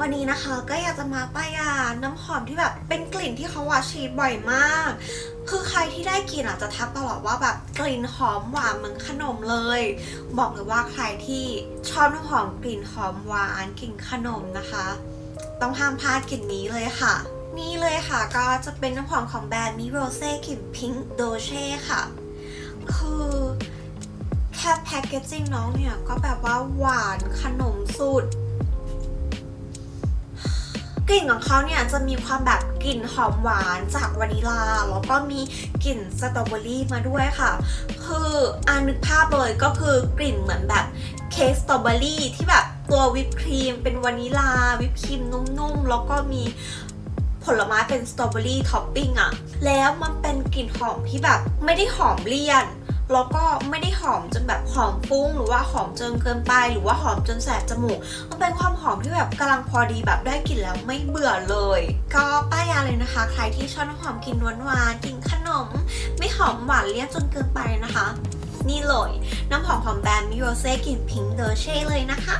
วันนี้นะคะก็อยากจะมาป้ายาน้ำหอมที่แบบเป็นกลิ่นที่เขาว่าฉีดบ่อยมาก คือใครที่ได้กลิ่นอาจจะทักตลอดว่าแบบกลิ่นหอมหวานเหมือนขนมเลย บอกเลยว่าใครที่ชอบน้ำหอมกลิ่นหอมหวานกลิ่นขนมนะคะ ต้องห้ามพลาดกลิ่นนี้เลยค่ะ นี่เลยค่ะก็จะเป็นน้ำหอมของแบรนด์มิโรเซ่กลิ่นพิงค์โดเช่ค่ะ คือแค่แพคเกจจิ้งน้องเนี่ยก็แบบว่าหวานขนมสุด กลิ่นของเขาเนี่ยจะมีความแบบกลิ่นหอมหวานจากวานิลา แล้วก็มีกลิ่นสตรอเบอรี่มาด้วยค่ะ คืออานึกภาพเลยก็คือกลิ่นเหมือนแบบเค้กสตรอเบอรี่ที่แบบตัววิปครีมเป็นวานิลา วิปครีมนุ่มๆ แล้วก็มีผลไม้เป็นสตรอเบอรี่ท็อปปิ้งอะแล้วมันเป็นกลิ่นหอมที่แบบไม่ได้หอมเลี่ยน แล้วก็ไม่ได้หอมจนแบบหอมฟุ้ง หรือว่าหอมจนเกินไป หรือว่าหอมจนแสบจมูก มันเป็นความหอมที่แบบกำลังพอดีแบบได้กลิ่นแล้วไม่เบื่อเลย ก็ป้ายยาเลยนะคะ ใครที่ชอบน้ำหอมกลิ่นหวานๆกลิ่นขนม ไม่หอมหวานเลี่ยนจนเกินไปนะคะ นี่เลย น้ำหอมของแบรนด์มิโรเซ่กลิ่นพิงค์เดอร์เช่เลยนะคะ